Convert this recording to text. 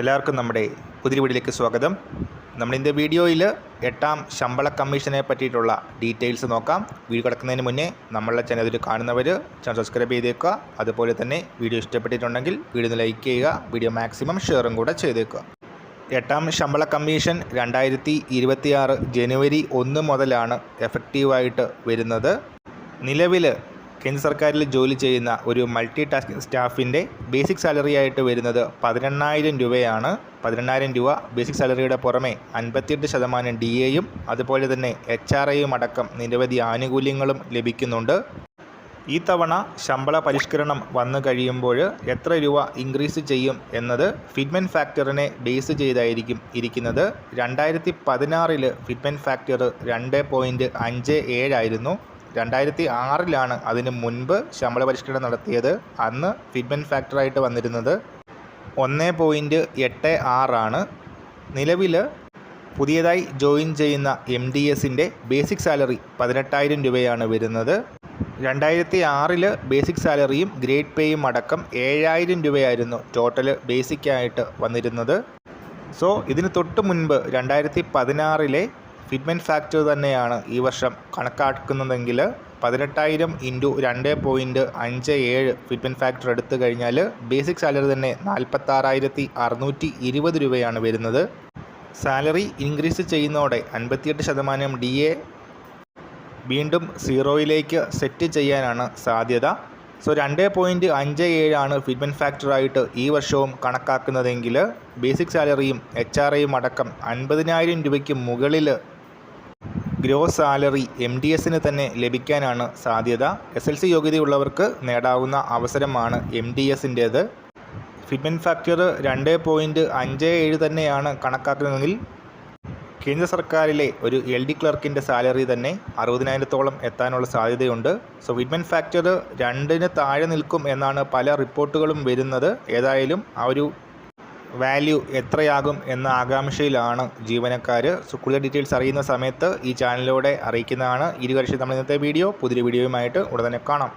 എല്ലാവർക്കും നമ്മുടെ പുതിയ വീഡിയോയിലേക്ക് സ്വാഗതം. നമ്മൾ ഇന്നത്തെ വീഡിയോയിൽ എട്ടാം ശമ്പള കമ്മീഷനെ പറ്റിയിട്ടുള്ള ഡീറ്റെയിൽസ് നോക്കാം. വീഡിയോ കിടക്കുന്നതിന് മുന്നേ നമ്മളുടെ ചാനൽ ഇതിൽ കാണുന്നവർ ചാനൽ സബ്സ്ക്രൈബ് ചെയ്തേക്കുക. അതുപോലെ തന്നെ വീഡിയോ ഇഷ്ടപ്പെട്ടിട്ടുണ്ടെങ്കിൽ വീഡിയോ ലൈക്ക് ചെയ്യുക വീഡിയോ മാക്സിമം ഷെയറും കൂടെ ചെയ്തേക്കുക. എട്ടാം ശമ്പള കമ്മീഷൻ രണ്ടായിരത്തി ഇരുപത്തിയാറ് ജനുവരി ഒന്ന് മുതലാണ് എഫക്റ്റീവായിട്ട് വരുന്നത്. നിലവിൽ കേന്ദ്ര സർക്കാരിൽ ജോലി ചെയ്യുന്ന ഒരു മൾട്ടി ടാസ്കിംഗ് സ്റ്റാഫിന്റെ ബേസിക് സാലറി ആയിട്ട് വരുന്നത് പതിനെണ്ണായിരം രൂപയാണ്. പതിനെണ്ണായിരം രൂപ ബേസിക് സാലറിയുടെ പുറമെ അൻപത്തിയെട്ട് ശതമാനം ഡി എയും അതുപോലെ തന്നെ എച്ച് ആർ ഐയും അടക്കം നിരവധി ആനുകൂല്യങ്ങളും ലഭിക്കുന്നുണ്ട്. ഈ തവണ ശമ്പള പരിഷ്കരണം വന്നു കഴിയുമ്പോൾ എത്ര രൂപ ഇൻക്രീസ് ചെയ്യും എന്നത് ഫിറ്റ്മെൻ ഫാക്ടറിനെ ബേസ് ചെയ്തായിരിക്കും ഇരിക്കുന്നത്. രണ്ടായിരത്തി പതിനാറിൽ ഫിറ്റ്മെൻ ഫാക്ടർ രണ്ട് പോയിന്റ് അഞ്ച് ഏഴായിരുന്നു രണ്ടായിരത്തി ആറിലാണ് അതിന് മുൻപ് ശമ്പള പരിഷ്കരണം നടത്തിയത്. അന്ന് ഫിറ്റ്മെന്റ് ഫാക്ടറായിട്ട് വന്നിരുന്നത് ഒന്ന് പോയിന്റ് എട്ട് ആറാണ്. നിലവിൽ പുതിയതായി ജോയിൻ ചെയ്യുന്ന എം ഡി എസിന്റെ ബേസിക് സാലറി പതിനെട്ടായിരം രൂപയാണ് വരുന്നത്. രണ്ടായിരത്തി ആറിൽ ബേസിക് സാലറിയും ഗ്രേഡ് പേയും അടക്കം ഏഴായിരം രൂപയായിരുന്നു ടോട്ടൽ ബേസിക്കായിട്ട് വന്നിരുന്നത്. സോ ഇതിന് തൊട്ട് മുൻപ് രണ്ടായിരത്തി പതിനാറിലെ ഫിറ്റ്മെന്റ് ഫാക്ടർ തന്നെയാണ് ഈ വർഷം കണക്കാക്കുന്നതെങ്കിൽ പതിനെട്ടായിരം ഇന്റു രണ്ട് പോയിന്റ് അഞ്ച് ഏഴ് ഫിറ്റ്മെന്റ് ഫാക്ടർ എടുത്തു കഴിഞ്ഞാൽ ബേസിക് സാലറി തന്നെ നാൽപ്പത്താറായിരത്തി അറുന്നൂറ്റി ഇരുപത് രൂപയാണ് വരുന്നത്. സാലറി ഇൻക്രീസ് ചെയ്യുന്നതോടെ അൻപത്തിയെട്ട് ശതമാനം ഡി എ വീണ്ടും സീറോയിലേക്ക് സെറ്റ് ചെയ്യാനാണ് സാധ്യത. സോ രണ്ട് പോയിന്റ് അഞ്ച് ഏഴാണ് ഫിറ്റ്മെന്റ് ഫാക്ടറായിട്ട് ഈ വർഷവും കണക്കാക്കുന്നതെങ്കിൽ ബേസിക് സാലറിയും എച്ച് ആർ ഐയും അടക്കം അൻപതിനായിരം രൂപയ്ക്ക് മുകളിൽ ഗ്രോസ് സാലറി എം ഡി എസിന് തന്നെ ലഭിക്കാനാണ് സാധ്യത. എസ് എൽ സി യോഗ്യതയുള്ളവർക്ക് നേടാവുന്ന അവസരമാണ് എം ഡി എസിന്റേത്. ഫിറ്റ്മെന്റ് ഫാക്ടർ രണ്ട് പോയിന്റ് അഞ്ച് ഏഴ് തന്നെയാണ് കണക്കാക്കുന്നതെങ്കിൽ കേന്ദ്ര സർക്കാരിലെ ഒരു എൽ ഡി ക്ലർക്കിന്റെ സാലറി തന്നെ അറുപതിനായിരത്തോളം എത്താനുള്ള സാധ്യതയുണ്ട്. സോ വിഡ്മൻ ഫാക്ടർ രണ്ടിന് താഴെ നിൽക്കും എന്നാണ് പല റിപ്പോർട്ടുകളും വരുന്നത്. ഏതായാലും ആ ഒരു വാല്യൂ എത്രയാകും എന്ന ആകാംക്ഷയിലാണ് ജീവനക്കാർ കൂടുതൽ ഡീറ്റെയിൽസ് അറിയുന്ന സമയത്ത് ഈ ചാനലിലൂടെ അറിയിക്കുന്നതാണ്. ഇരുവർഷം നമ്മൾ ഇന്നത്തെ വീഡിയോ പുതിയ വീഡിയോയുമായിട്ട് ഉടനെ കാണാം.